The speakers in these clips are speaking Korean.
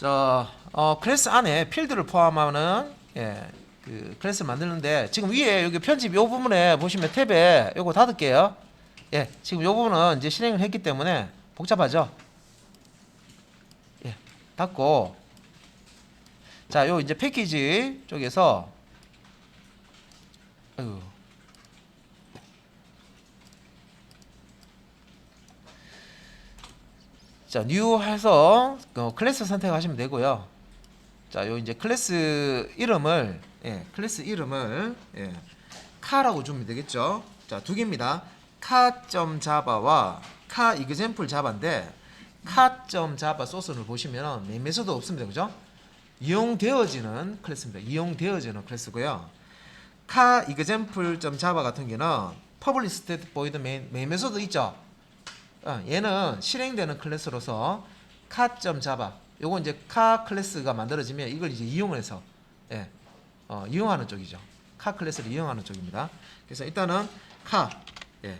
저 어, 클래스 안에 필드를 포함하는 예, 그 클래스를 만드는데 지금 위에 여기 편집 요 부분에 보시면 탭에 요거 닫을게요. 예, 지금 요 부분은 이제 실행을 했기 때문에 복잡하죠. 예, 닫고 자, 요 이제 패키지 쪽에서 아이고. 자, 뉴 해서 어, 클래스 선택하시면 되고요. 자, 요 이제 클래스 이름을 예, 클래스 이름을 예, 카라고 주면 되겠죠. 자, 두 개입니다. 카.자바와 카 이그젠플 자바인데 카.자바 소스를 보시면 메소드 없습니다. 그죠? 이용되어지는 클래스입니다. 이용되어지는 클래스고요. 카 이그젠플.자바 같은 경우는 퍼블릭 스테이트 보이드 메소드 있죠? 어, 얘는 실행되는 클래스로서 카.자바 요거 이제 카 클래스가 만들어지면 이걸 이제 이용을 해서 예, 어, 이용하는 쪽이죠. 카 클래스를 이용하는 쪽입니다. 그래서 일단은 카 예.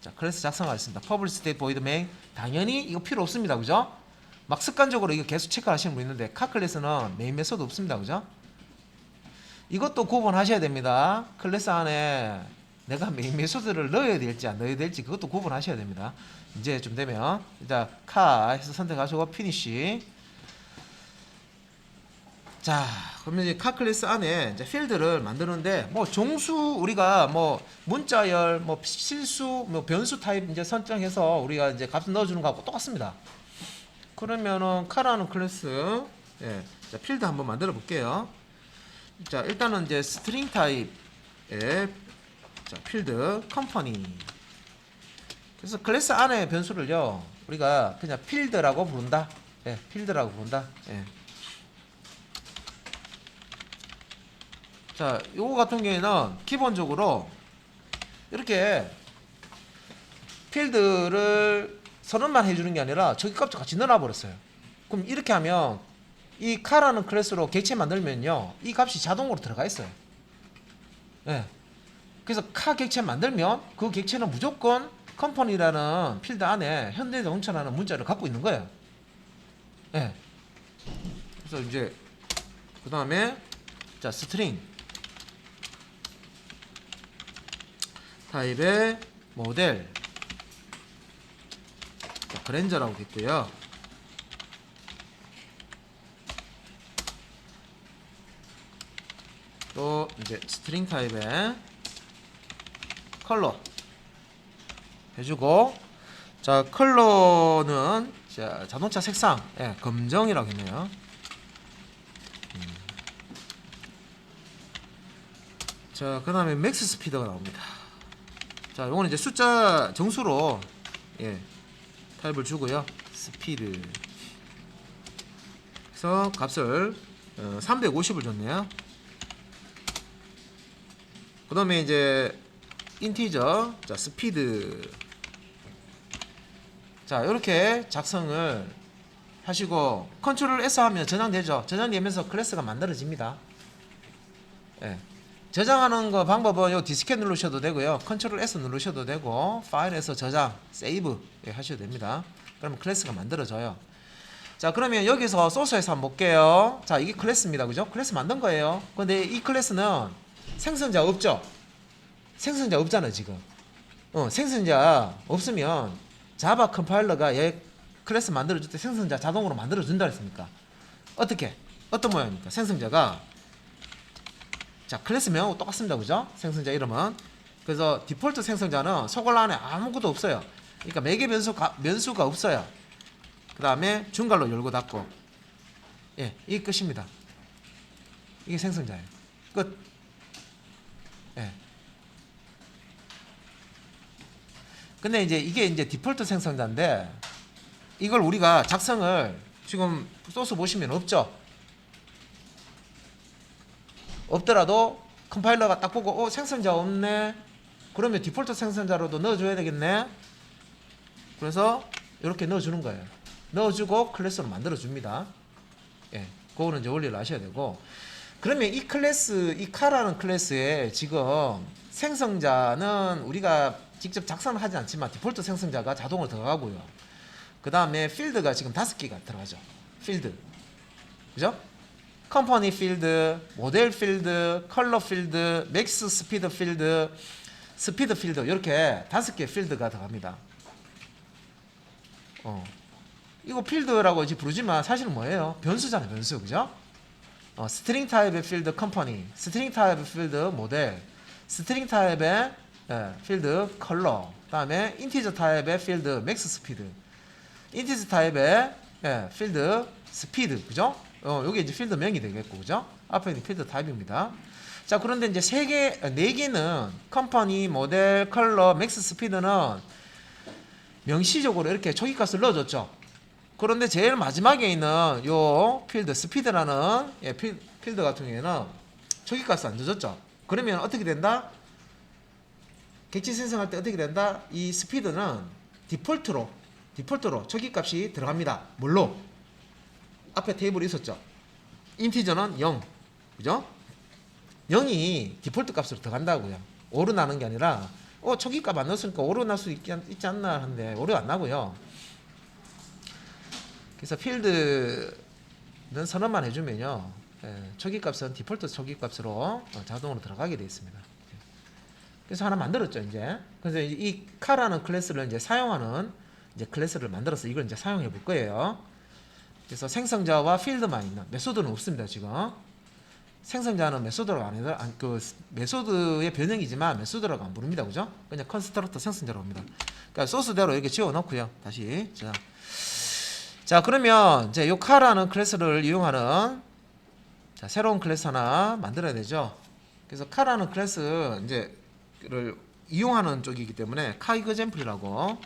자, 클래스 작성하겠습니다. 퍼블릭 스테이트 보이드 메인 당연히 이거 필요 없습니다. 그죠? 막 습관적으로 이거 계속 체크하시는 분 있는데 카 클래스는 메인 메소드 없습니다. 그죠? 이것도 구분하셔야 됩니다. 클래스 안에 내가 메인 메소드를 넣어야 될지 안 넣어야 될지 그것도 구분하셔야 됩니다. 이제 좀 되면 일단 카 해서 선택하시고 피니시 자 그러면 이제 카 클래스 안에 이제 필드를 만드는데 뭐 종수 우리가 뭐 문자열 뭐 실수 뭐 변수 타입 이제 선정해서 우리가 이제 값을 넣어주는 거하고 똑같습니다. 그러면은 카라는 클래스 예, 자 필드 한번 만들어 볼게요. 자 일단은 이제 스트링 타입의 자 필드 컴퍼니 그래서 클래스 안에 변수를요 우리가 그냥 필드라고 부른다. 예, 필드라고 부른다. 예. 자, 요거 같은 경우에는 기본적으로 이렇게 필드를 선언만 해주는 게 아니라 저기 값도 같이 넣어놔 버렸어요. 그럼 이렇게 하면 이 카라는 클래스로 객체 만들면요, 이 값이 자동으로 들어가 있어요. 예. 그래서 카 객체 만들면 그 객체는 무조건 컴퍼니라는 필드 안에 현대자동차라는 문자를 갖고 있는 거예요. 예. 그래서 이제 그 다음에 자 스트링 타입의 모델 자, 그랜저라고 됐고요. 또 이제 스트링 타입의 컬러 해주고 자 컬러는 자, 자동차 색상 예, 검정이라고 했네요. 음. 자 그 다음에 맥스 스피드가 나옵니다. 자 요거는 이제 숫자 정수로 예 타입을 주고요. 스피드 그래서 값을 어, 350을 줬네요. 그 다음에 이제 인티저. 자 스피드. 자 이렇게 작성을 하시고 컨트롤 S 하면 저장되죠. 저장되면서 클래스가 만들어집니다. 예. 저장하는 거 방법은 요 디스켓 누르셔도 되고요. 컨트롤 S 누르셔도 되고 파일에서 저장 세이브 예, 하셔도 됩니다. 그러면 클래스가 만들어져요. 자 그러면 여기서 소스에서 한번 볼게요. 자 이게 클래스입니다. 그죠? 클래스 만든 거예요. 근데 이 클래스는 생성자 없죠 생성자 없잖아 지금. 어, 생성자 없으면 자바 컴파일러가 얘 클래스 만들어줄 때 생성자 자동으로 만들어준다 했습니까? 어떻게? 어떤 모양입니까? 생성자가 자 클래스 명하고 똑같습니다, 그죠? 생성자 이름은 그래서 디폴트 생성자는 소걸 안에 아무것도 없어요. 그러니까 매개 변수 가 변수가 없어요. 그 다음에 중괄로 열고 닫고 예, 이게 끝입니다. 이게 생성자예요. 끝. 예. 근데 이제 이게 이제 디폴트 생성자인데 이걸 우리가 작성을 지금 소스 보시면 없죠. 없더라도 컴파일러가 딱 보고 어 생성자 없네. 그러면 디폴트 생성자로도 넣어줘야 되겠네. 그래서 이렇게 넣어주는 거예요. 넣어주고 클래스로 만들어 줍니다. 예, 그거는 이제 원리를 아셔야 되고. 그러면 이 클래스, 이 카라는 클래스에 지금 생성자는 우리가 직접 작성을 하지 않지만 디폴트 생성자가 자동으로 들어가고요. 그 다음에 필드가 지금 다섯 개가 들어가죠. 필드. 그죠? 컴퍼니 필드, 모델 필드, 컬러 필드, 맥스 스피드 필드, 스피드 필드 이렇게 다섯 개 필드가 들어갑니다. 어. 이거 필드라고 이제 부르지만 사실은 뭐예요? 변수잖아요, 변수. 그죠? 어, 스트링 타입의 필드 컴퍼니, 스트링 타입의 필드 모델, 스트링 타입의 예, 필드 컬러, 그다음에 인티저 타입의 필드 맥스 스피드, 인티저 타입의 예, 필드 스피드, 그죠? 어, 요게 이제 필드 명이 되겠고, 그죠? 앞에 있는 필드 타입입니다. 자, 그런데 이제 세 개, 네 개는 컴퍼니, 모델, 컬러, 맥스 스피드는 명시적으로 이렇게 초기값을 넣어줬죠. 그런데 제일 마지막에 있는 요 필드 스피드라는 예, 필, 필드 같은 경우에는 초기값을 안 넣어줬죠. 그러면 어떻게 된다? 객지 생성할 때 어떻게 된다? 이 스피드는 디폴트로 디폴트로 초기값이 들어갑니다. 뭘로? 앞에 테이블이 있었죠. 인티저는 0. 그죠? 0이 디폴트 값으로 들어간다고요. 오류 나는 게 아니라 어 초기값 안 넣었으니까 오류 날 수 있지, 않나 하는데 오류 안 나고요. 그래서 필드는 선언만 해주면요. 예, 초기값은 디폴트 초기값으로 어, 자동으로 들어가게 되어 있습니다. 그래서 하나 만들었죠 이제. 그래서 이 카라는 클래스를 이제 사용하는 이제 클래스를 만들어서 이걸 이제 사용해 볼 거예요. 그래서 생성자와 필드만 있는 메소드는 없습니다 지금. 생성자는 메소드라고 안 해도 안- 그 메소드의 변형이지만 메소드라고 안 부릅니다 그죠? 그냥 컨스트럭터 생성자라고 합니다. 그러니까 소스대로 이렇게 지워 놓고요. 다시 자. 자 그러면 이제 요 카라는 클래스를 이용하는 자, 새로운 클래스 하나 만들어야 되죠. 그래서 카라는 클래스 이제 를 이용하는 쪽이기 때문에 카 이그젠플이라고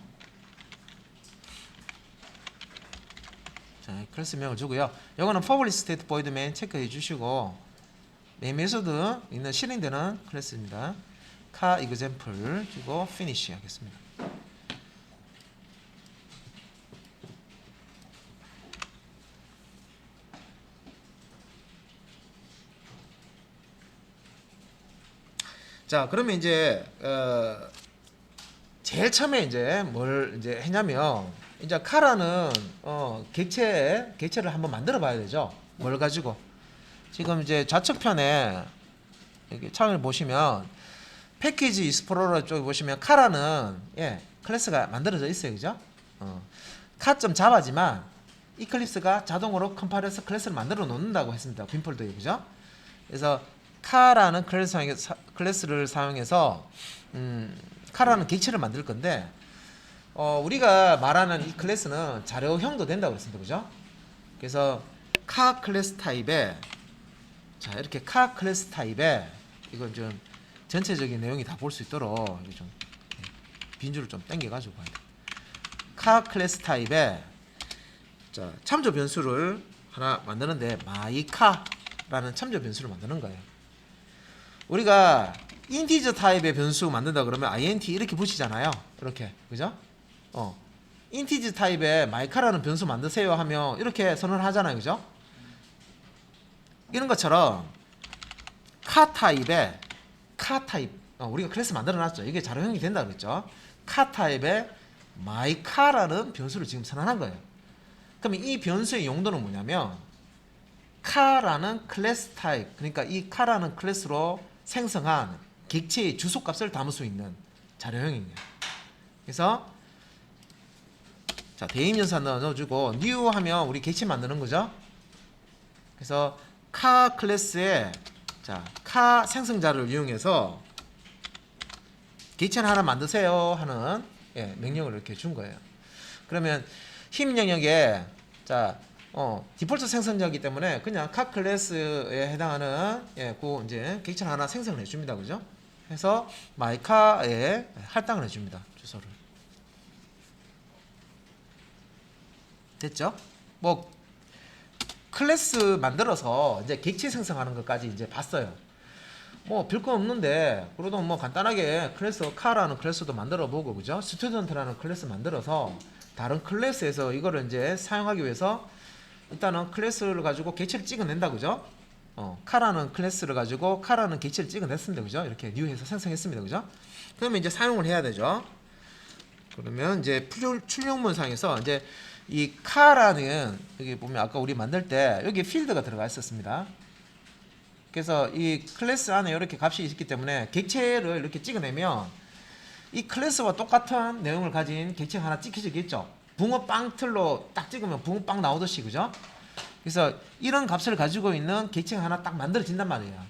자 클래스 명을 주고요. 이거는 state void main 체크해 주시고 메인 메소드 있는 실행되는 클래스입니다. 카 이그젠플 주고 finish 하겠습니다. 자, 그러면 이제 어 제일 처음에 이제 뭘 이제 했냐면 이제 카라는 어 객체 객체를 한번 만들어 봐야 되죠. 뭘 가지고 지금 이제 좌측편에 여기 창을 보시면 패키지 익스플로러 쪽에 보시면 카라는 예 클래스가 만들어져 있어요, 그죠? 어, 카점 자바지만 이클립스가 자동으로 컴파일해서 클래스를 만들어 놓는다고 했습니다. 빈폴더에 그죠? 그래서 카라는 클래스 클래스 를 사용해서 음, 카라는 객체를 만들 건데 어, 우리가 말하는 이 클래스는 자료형도 된다고 했습니다. 그죠? 그래서 카 클래스 타입에 자 이렇게 카 클래스 타입에 이건 좀 전체적인 내용이 다 볼 수 있도록 좀 예, 빈줄을 좀 당겨 가지고 봐야 돼. 카 클래스 타입에 자 참조 변수를 하나 만드는데 마이카라는 참조 변수를 만드는 거예요. 우리가 인티저 타입의 변수 만든다 그러면 int 이렇게 붙이잖아요. 이렇게 그죠? 어 인티저 타입의 마이카라는 변수 만드세요 하면 이렇게 선언하잖아요, 그죠? 이런 것처럼 카 타입의 카 타입 어, 우리가 클래스 만들어놨죠. 이게 자료 형이 된다 그랬죠. 카 타입의 마이카라는 변수를 지금 선언한 거예요. 그러면 이 변수의 용도는 뭐냐면 카라는 클래스 타입 그러니까 이 카라는 클래스로 생성한 객체의 주소값을 담을 수 있는 자료형이에요. 그래서 자 대입 연산 넣어주고 new 하면 우리 객체 만드는 거죠. 그래서 카 클래스에 자카 생성자를 이용해서 객체를 하나 만드세요 하는 예, 명령을 이렇게 준 거예요. 그러면 힘 영역에 자 어, 디폴트 생성자이기 때문에 그냥 카 클래스에 해당하는 예, 그 이제 객체를 하나 생성을 해줍니다, 그죠? 해서 마이카에 할당을 해줍니다, 주소를. 됐죠? 뭐 클래스 만들어서 이제 객체 생성하는 것까지 이제 봤어요. 뭐 별거 없는데 그래도 뭐 간단하게 클래스 카라는 클래스도 만들어 보고 그죠? 스튜던트라는 클래스 만들어서 다른 클래스에서 이거를 이제 사용하기 위해서 일단은 클래스를 가지고 객체를 찍어낸다 그죠? 어, 카라는 클래스를 가지고 카라는 객체를 찍어냈습니다 그죠? 이렇게 뉴해서 생성했습니다 그죠? 그러면 이제 사용을 해야 되죠. 그러면 이제 출력, 출력문상에서 이제 이 카라는 여기 보면 아까 우리 만들 때 여기 필드가 들어가 있었습니다. 그래서 이 클래스 안에 이렇게 값이 있기 때문에 객체를 이렇게 찍어내면 이 클래스와 똑같은 내용을 가진 객체 하나 찍혀지겠죠. 붕어 빵 틀로 딱 찍으면 붕어 빵 나오듯이 그죠? 그래서 이런 값을 가지고 있는 객체가 하나 딱 만들어진단 말이에요.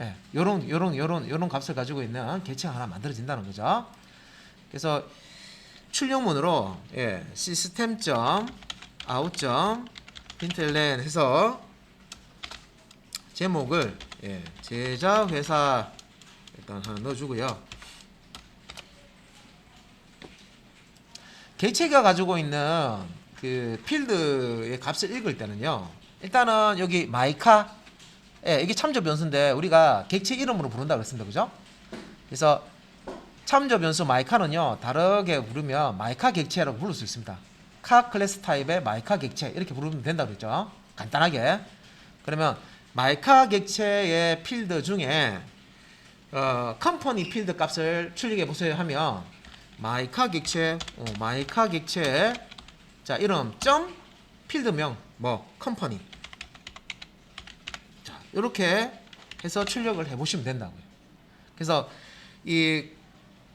예, 요런 요런 요런 요런 값을 가지고 있는 객체가 하나 만들어진다는 거죠. 그래서 출력문으로 예, 시스템.out. println 해서 제목을 예, 제작 회사 일단 하나 넣어주고요. 객체가 가지고 있는 그 필드의 값을 읽을 때는요. 일단은 여기 마이카 예, 이게 참조 변수인데 우리가 객체 이름으로 부른다 그랬습니다. 그죠? 그래서 참조 변수 마이카는요. 다르게 부르면 마이카 객체라고 부를 수 있습니다. 카 클래스 타입의 마이카 객체 이렇게 부르면 된다 그랬죠. 간단하게. 그러면 마이카 객체의 필드 중에 어, 컴퍼니 필드 값을 출력해 보세요 하면 마이카 객체, 어, 마이카 객체 자 이름 점 필드명 뭐 컴퍼니 자 이렇게 해서 출력을 해 보시면 된다고요. 그래서 이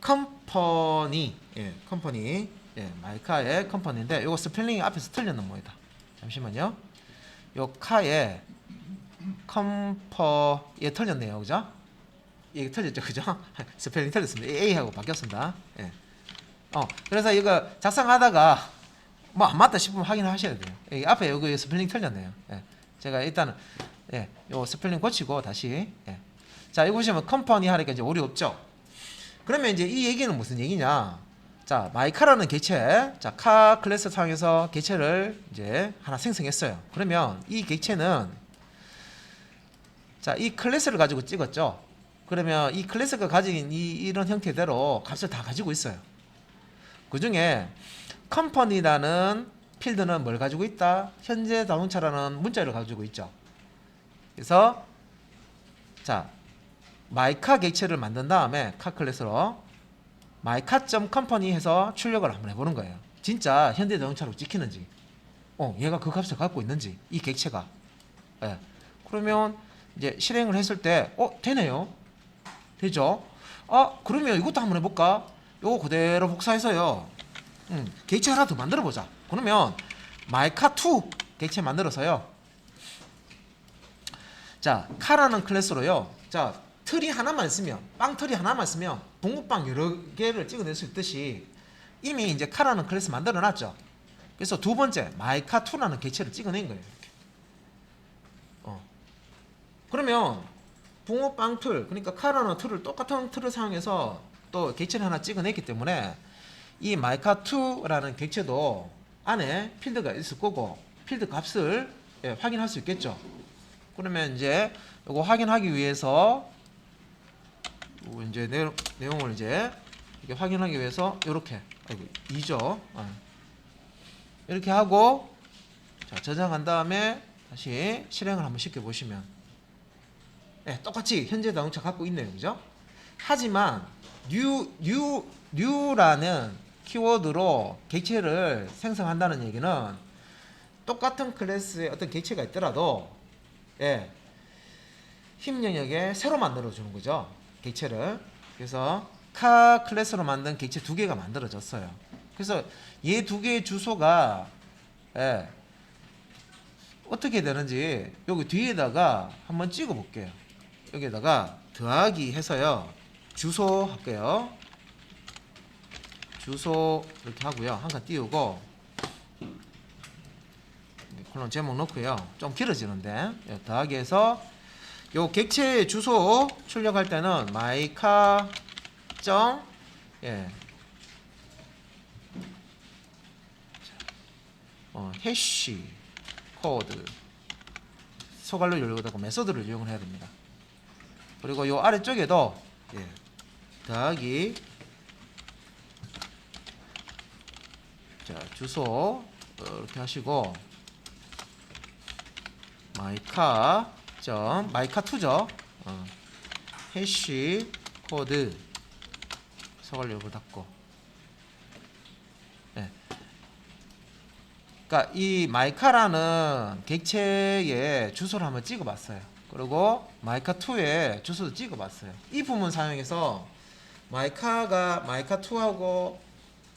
컴퍼니 예 컴퍼니 예 마이카의 컴퍼니인데 이거 스펠링이 앞에서 틀렸는 모이다. 잠시만요. 요 카에 컴퍼 예 틀렸네요, 그죠? 이게 틀렸죠, 그죠? 스펠링 틀렸습니다. A하고 바뀌었습니다. 예. 어 그래서 이거 작성하다가 뭐 안 맞다 싶으면 확인하셔야 돼요. 이 앞에 여기 스펠링 틀렸네요. 예. 제가 일단은 예, 요 스펠링 고치고 다시 예. 자, 이거 보시면 컴퍼니 하니까 이제 오류 없죠. 그러면 이제 이 얘기는 무슨 얘기냐? 자, 마이카라는 객체, 자, 카 클래스 상에서 객체를 이제 하나 생성했어요. 그러면 이 객체는 자, 이 클래스를 가지고 찍었죠. 그러면 이 클래스가 가진 이 이런 형태대로 값을 다 가지고 있어요. 그 중에 컴퍼니라는 필드는 뭘 가지고 있다? 현재 자동차라는 문자를 가지고 있죠. 그래서 자 마이카 객체를 만든 다음에 카 클래스로 마이카.컴퍼니 해서 출력을 한번 해보는 거예요. 진짜 현대 자동차로 찍히는지, 어 얘가 그 값을 갖고 있는지 이 객체가. 예. 그러면 이제 실행을 했을 때, 어 되네요. 되죠? 아 그러면 이것도 한번 해볼까? 요거 그대로 복사해서요. 음, 객체 하나 더 만들어 보자. 그러면 마이카 2 객체 만들어서요. 자, 카라는 클래스로요. 자, 틀이 하나만 쓰면 빵 틀이 하나만 쓰면 붕어빵 여러 개를 찍어낼 수 있듯이 이미 이제 카라는 클래스 만들어 놨죠. 그래서 두 번째 마이카 2라는 객체를 찍어낸 거예요. 이렇게. 어. 그러면 붕어빵 틀 그러니까 카라는 틀을 똑같은 틀을 사용해서 또 객체를 하나 찍어냈기 때문에 이 마이카 2라는 객체도 안에 필드가 있을 거고 필드 값을 예, 확인할 수 있겠죠. 그러면 이제 이거 확인하기 위해서 요 이제 내용, 내용을 이제 확인하기 위해서 이렇게 아이고 2죠. 이렇게 하고 자, 저장한 다음에 다시 실행을 한번 시켜 보시면 예, 똑같이 현재 자동차 갖고 있네요. 그죠? 하지만 new new new라는 키워드로 객체를 생성한다는 얘기는 똑같은 클래스의 어떤 객체가 있더라도 예, 힘 영역에 새로 만들어 주는 거죠. 객체를. 그래서 카 클래스로 만든 객체 두 개가 만들어졌어요. 그래서 얘 두 개의 주소가 예, 어떻게 되는지 여기 뒤에다가 한번 찍어 볼게요. 여기다가 더하기 해서요. 주소 할게요. 주소 이렇게 하고요. 한 칸 띄우고 콜론 제목 넣고요. 좀 길어지는데 예, 더하기 해서 요 객체 주소 출력할 때는 마이카 점 예. 어, 해시 코드 소갈로 열고다가 메소드를 이용을 해야 됩니다. 그리고 요 아래쪽에도 예. 더하기 자 주소 어, 이렇게 하시고 마이카 점 마이카 2죠 어. 해시 코드 열고 닫고 예. 그러니까 이 마이카라는 객체의 주소를 한번 찍어봤어요. 그리고 마이카 2의 주소도 찍어봤어요. 이 부분 사용해서 마이카가 마이카 2하고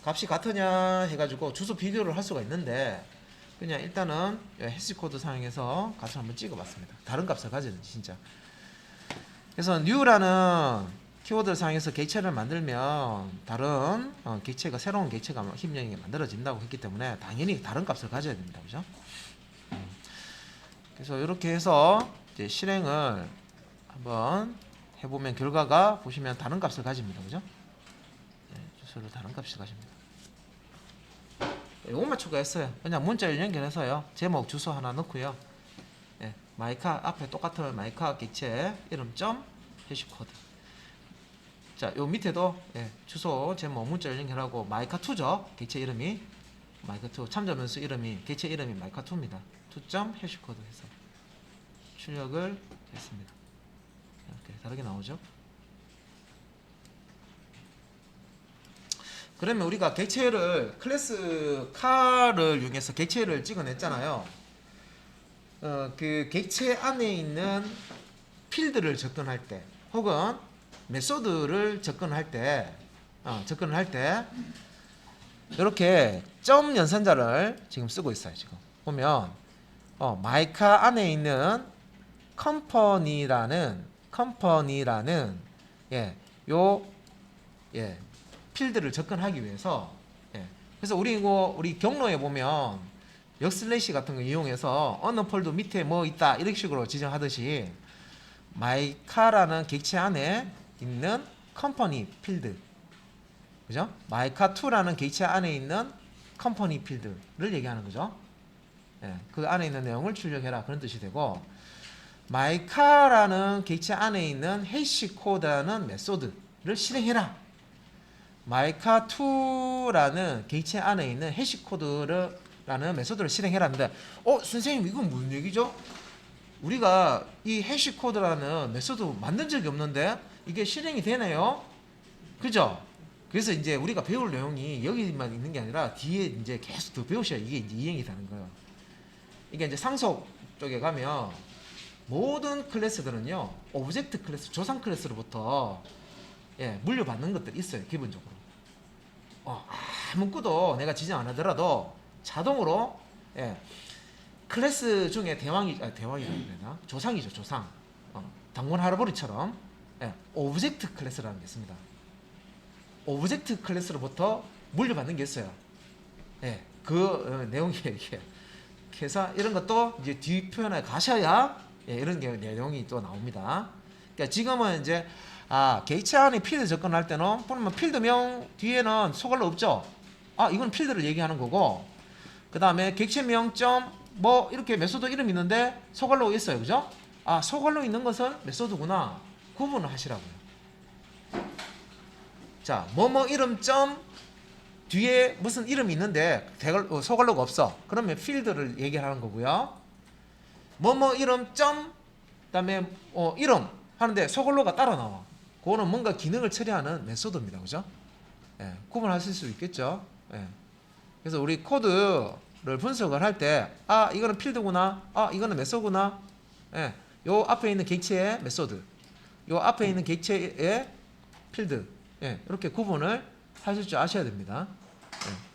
값이 같으냐 해가지고 주소 비교를 할 수가 있는데 그냥 일단은 해시 코드 사용해서 값을 한번 찍어봤습니다. 다른 값을 가지든지 진짜. 그래서 new라는 키워드를 사용해서 객체를 만들면 다른 어, 객체가 새로운 객체가 힘령이 만들어진다고 했기 때문에 당연히 다른 값을 가져야 됩니다. 그죠? 음. 그래서 이렇게 해서 실행을 한번 해보면 결과가 보시면 다른 값을 가집니다. 그죠? 네, 주소를 다른 값을 가집니다. 이것만 추가했어요. 그냥 문자를 연결해서요. 제목 주소 하나 넣고요. 예, 마이카 앞에 똑같은 마이카 객체 이름 점 해시 코드. 자, 요 밑에도 예, 주소 제목 문자를 연결하고 마이카 2죠. 객체 이름이 마이카 2 참조 변수 이름이 객체 이름이 마이카 2입니다. 2점 해시 코드 해서 출력을 했습니다. 이렇게 다르게 나오죠. 그러면 우리가 객체를 클래스 카를 이용해서 객체를 찍어냈잖아요. 어, 그 객체 안에 있는 필드를 접근할 때, 혹은 메소드를 접근할 때, 어, 접근을 할 때, 이렇게 점 연산자를 지금 쓰고 있어요. 지금 보면 어, 마이카 안에 있는 컴퍼니라는 컴퍼니라는 예, 요 예, 필드를 접근하기 위해서 예. 그래서 우리 이거 우리 경로에 보면 역슬래시 같은 거 이용해서 어느 폴더 밑에 뭐 있다 이런 식으로 지정하듯이 마이카라는 객체 안에 있는 컴퍼니 필드 그죠? 마이카 2라는 객체 안에 있는 컴퍼니 필드를 얘기하는 거죠. 예, 그 안에 있는 내용을 출력해라 그런 뜻이 되고 마이카라는 객체 안에 있는 해시 코드라는 메소드를 실행해라. 마이카 2라는 객체 안에 있는 해시 코드라는 메소드를 실행해라는데 어 선생님 이건 무슨 얘기죠? 우리가 이 해시 코드라는 메소드 만든 적이 없는데 이게 실행이 되네요. 그죠? 그래서 이제 우리가 배울 내용이 여기만 있는 게 아니라 뒤에 이제 계속 더 배우셔야 이게 이제 이행이 되는 거예요. 이게 이제 상속 쪽에 가면 모든 클래스들은요 오브젝트 클래스 조상 클래스로부터 예, 물려받는 것들이 있어요 기본적으로. 어, 아무것도 내가 지정 안 하더라도 자동으로 예, 클래스 중에 대왕이 아, 대왕이라고 되나? 조상이죠 조상. 어, 당군 할아버지처럼 예, 오브젝트 클래스라는 게 있습니다. 오브젝트 클래스로부터 물려받는 게 있어요. 예, 그 어, 내용이 이게 그래서 이런 것도 이제 뒤 표현에 가셔야 예, 이런 게 내용이 또 나옵니다. 그러니까 지금은 이제 아 객체 안에 필드 접근할 때는 보면 필드명 뒤에는 소갈로 없죠. 아 이건 필드를 얘기하는 거고 그 다음에 객체명 점뭐 이렇게 메소드 이름 있는데 소갈로 있어요, 그죠? 아 소갈로 있는 것은 메소드구나 구분을 하시라고요. 자 뭐뭐 이름 점 뒤에 무슨 이름이 있는데 어, 소갈로가 없어. 그러면 필드를 얘기하는 거고요. 뭐뭐 이름 점 그다음에 어, 이름 하는데 소갈로가 따라 나와. 그거는 뭔가 기능을 처리하는 메소드입니다. 그죠? 예, 구분하실 수 있겠죠? 예. 그래서 우리 코드를 분석을 할 때 아, 이거는 필드구나. 아, 이거는 메소드구나. 예. 요 앞에 있는 객체의 메소드. 요 앞에 있는 객체의 필드. 예. 이렇게 구분을 하실 줄 아셔야 됩니다. 예.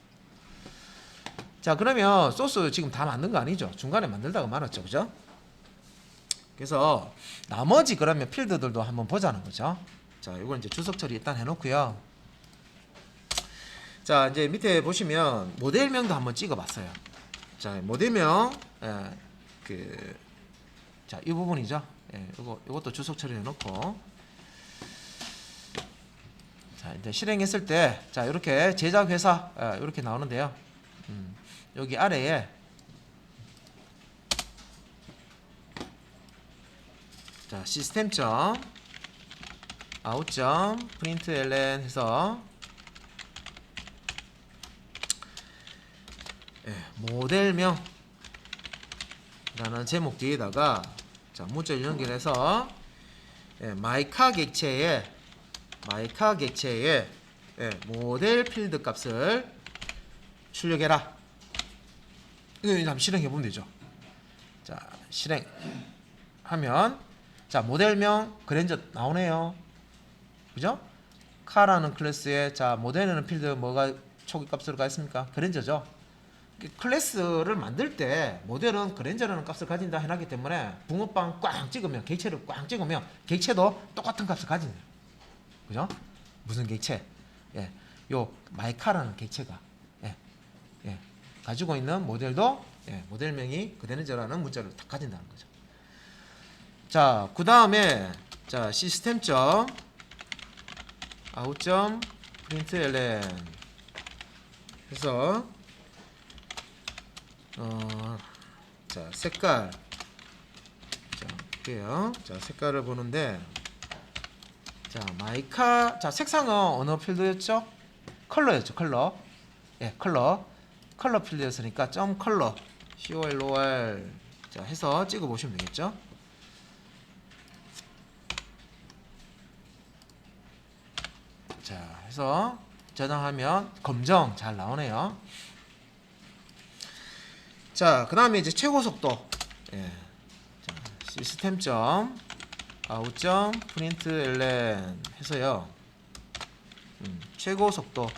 자 그러면 소스 지금 다 만든 거 아니죠? 중간에 만들다가 말았죠, 그죠? 그래서 나머지 그러면 필드들도 한번 보자는 거죠. 자, 이건 이제 주석 처리 일단 해놓고요. 자, 이제 밑에 보시면 모델명도 한번 찍어봤어요. 자, 모델명, 예, 그, 자, 이 부분이죠. 예, 이거, 이것도 주석 처리 해놓고. 자, 이제 실행했을 때, 자, 이렇게 제작 회사, 예, 이렇게 나오는데요. 음, 여기 아래에 자 시스템 점 아웃 점 프린트 ln 해서 예, 모델명 라는 제목 뒤에다가 자 문자를 연결해서 예, 마이카 객체에 마이카 객체에 예, 모델 필드 값을 출력해라 이거 한번 실행해 보면 되죠. 자, 실행하면 자, 모델명 그랜저 나오네요. 그죠? 카라는 클래스에 자, 모델에는 필드 뭐가 초기 값으로 가 있습니까? 그랜저죠. 그 클래스를 만들 때 모델은 그랜저라는 값을 가진다 해놨기 때문에 붕어빵 꽝 찍으면 객체를 꽝 찍으면 객체도 똑같은 값을 가지네요. 그죠? 무슨 객체? 예, 요 마이카라는 객체가 가지고 있는 모델도 예, 모델명이 그랜저라는 문자를 다 가진다는 거죠. 자, 그 다음에 자 시스템 점 아웃 점 프린트 ln 해서 어, 자 색깔 자 볼게요. 자 색깔을 보는데 자 마이카 자 색상은 어느 필드였죠? 컬러였죠 컬러 예 컬러 컬러 필드였으니까 점 컬러 color 자 해서 찍어 보시면 되겠죠? 자 해서 저장하면 검정 잘 나오네요. 자, 그 다음에 이제 최고 속도. 예. 자, 시스템 점 아웃 점 프린트 ln 해서요. 음, 최고 속도.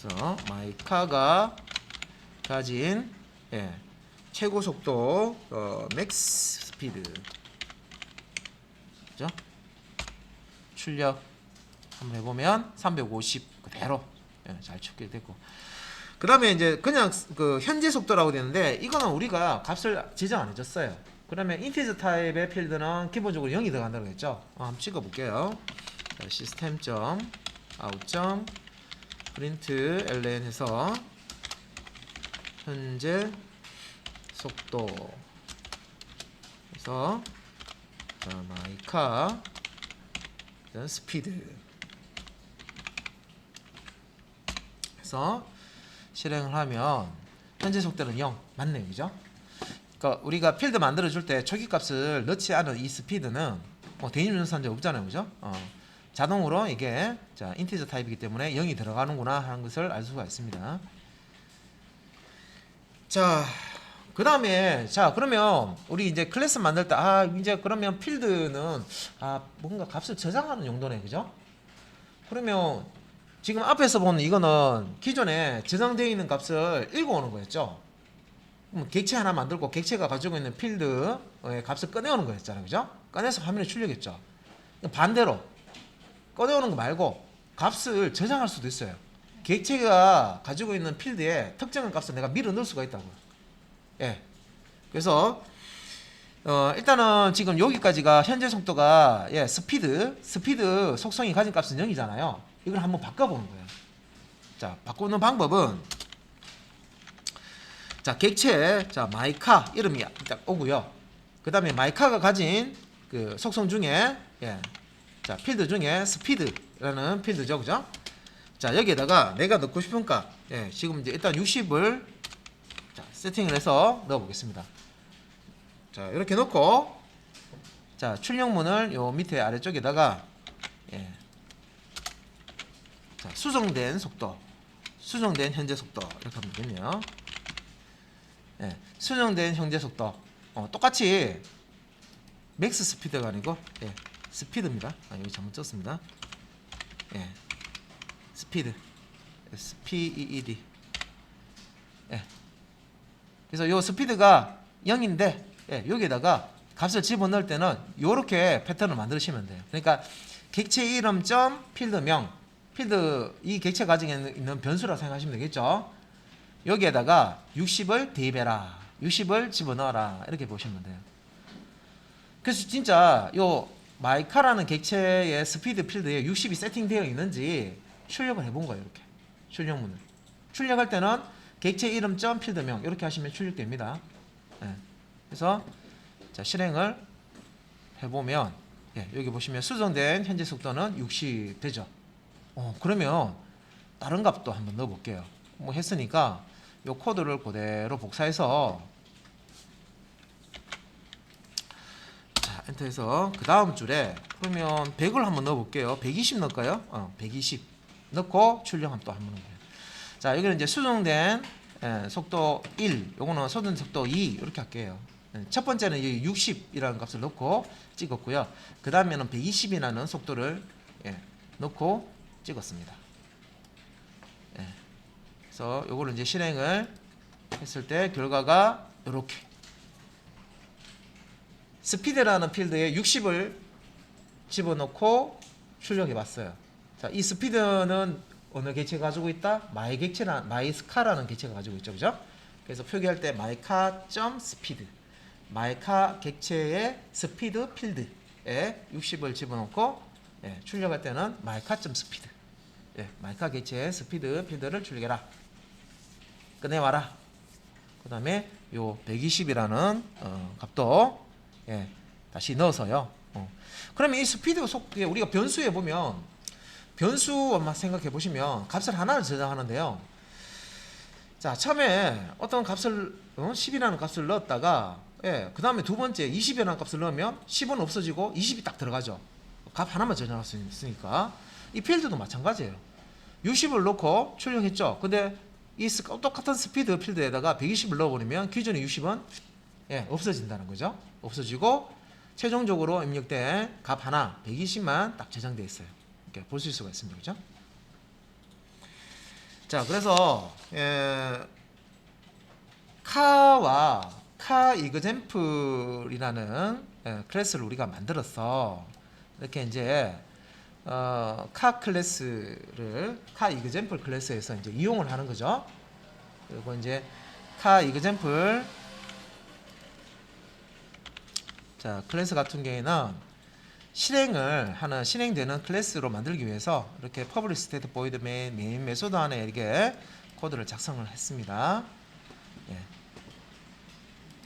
그래서 마이카가 가진 예, 최고 속도 어, 맥스 스피드. 그죠? 출력 한번 해보면 350 그대로 예, 잘 찍게 되고. 그 다음에 이제 그냥 그 현재 속도라고 되는데 이거는 우리가 값을 지정 안 해줬어요. 그러면 인티저 타입의 필드는 기본적으로 0이 들어간다고 했죠? 어, 한번 찍어볼게요. 자, 시스템 점 아웃 점 프린트 ln 해서 현재 속도 그래서 자 마이카 스피드 그래서 실행을 하면 현재 속도는 0 맞네요. 그죠? 그러니까 우리가 필드 만들어 줄 때 초기 값을 넣지 않은 이 스피드는 뭐 대입 연산제 없잖아요. 그죠? 어, 자동으로 이게 자 인티저 타입이기 때문에 0이 들어가는구나 하는 것을 알 수가 있습니다. 자 그 다음에 자 그러면 우리 이제 클래스 만들 때 아 이제 그러면 필드는 아 뭔가 값을 저장하는 용도네 그죠? 그러면 지금 앞에서 보는 이거는 기존에 저장되어 있는 값을 읽어오는 거였죠? 그럼 객체 하나 만들고 객체가 가지고 있는 필드의 값을 꺼내오는 거였잖아요 그죠? 꺼내서 화면에 출력했죠. 반대로 꺼내오는 거 말고 값을 저장할 수도 있어요 객체가 가지고 있는 필드에 특정한 값을 내가 밀어 넣을 수가 있다고요 예. 그래서 어, 일단은 지금 여기까지가 현재 속도가 예, 스피드, 스피드 속성이 가진 값은 0이잖아요. 이걸 한번 바꿔보는 거예요. 자, 바꾸는 방법은 자, 객체, 자, 마이카 이름이 일단 오고요. 그 다음에 마이카가 가진 그 속성 중에 예, 자, 필드 중에 스피드라는 필드죠, 그죠? 자, 여기에다가 내가 넣고 싶은 값, 예, 지금 이제 일단 60을 자, 세팅을 해서 넣어 보겠습니다. 자, 이렇게 넣고 자, 출력문을 요 밑에 아래쪽에다가 예. 자, 수정된 속도. 수정된 현재 속도 이렇게 하면 되겠네요. 예. 수정된 현재 속도. 어, 똑같이 맥스 스피드가 아니고 예. 스피드입니다. 아, 여기 잘못 썼습니다. 예. 스피드. S P E E D. 예. 그래서 요 스피드가 0인데 예, 여기에다가 값을 집어넣을 때는 이렇게 패턴을 만드시면 돼요. 그러니까 객체 이름 점 필드명 필드 이 객체 가지고 있는 변수라 생각하시면 되겠죠. 여기에다가 60을 대입해라. 60을 집어넣어라. 이렇게 보시면 돼요. 그래서 진짜 요 마이카라는 객체의 스피드 필드에 60이 세팅되어 있는지 출력을 해본 거예요. 이렇게 출력문을 출력할 때는 객체 이름 점 필드명 이렇게 하시면 출력됩니다. 예. 그래서 자 실행을 해보면 예, 여기 보시면 수정된 현재 속도는 60 되죠. 어, 그러면 다른 값도 한번 넣어볼게요. 뭐 했으니까 이 코드를 그대로 복사해서 자 엔터해서 그 다음 줄에 그러면 100을 한번 넣어볼게요. 120 넣을까요? 어, 120 넣고 출력 한번 또 한번 넣어요. 자, 여기는 이제 수정된 예, 속도 1, 요거는 수정 속도 2 이렇게 할게요. 예, 첫 번째는 이 60이라는 값을 넣고 찍었고요. 그 다음에는 120이라는 속도를 예, 넣고 찍었습니다. 예, 그래서 요거를 이제 실행을 했을 때 결과가 이렇게 스피드라는 필드에 60을 집어넣고 출력해 봤어요. 자, 이 스피드는 어느 객체가 가지고 있다? 마이 객체라 마이스카라는 객체가 가지고 있죠. 그죠? 그래서 표기할 때 마이카 점 스피드. 마이카 객체의 스피드 필드에 60을 집어넣고 예, 출력할 때는 마이카 점 스피드. 예, 마이카 객체의 스피드 필드를 출력해라. 꺼내와라. 그 다음에 요 120이라는 어, 값도 예, 다시 넣어서요. 어. 그러면 이 스피드 속도에 우리가 변수에 보면 변수 엄마 생각해 보시면 값을 하나를 저장하는데요. 자 처음에 어떤 값을 어, 10이라는 값을 넣었다가 예, 그 다음에 두 번째 20이라는 값을 넣으면 10은 없어지고 20이 딱 들어가죠. 값 하나만 저장할 수 있으니까 이 필드도 마찬가지예요. 60을 넣고 출력했죠. 근데 이 스- 똑같은 스피드 필드에다가 120을 넣어버리면 기존의 60은 예, 없어진다는 거죠. 없어지고 최종적으로 입력된 값 하나 120만 딱 저장돼 있어요. 이렇게 볼 수 있을 수가 있습니다. 그죠? 자, 그래서 예, 카와 카 이그젠플이라는 예, 클래스를 우리가 만들었어. 이렇게 이제 어, 카 클래스를 카 이그젠플 클래스에서 이제 이용을 하는 거죠. 그리고 이제 카 이그젠플 자 클래스 같은 경우에는 실행을 하는 실행되는 클래스로 만들기 위해서 이렇게 public state void main, main 메소드 안에 이렇게 코드를 작성을 했습니다. 예.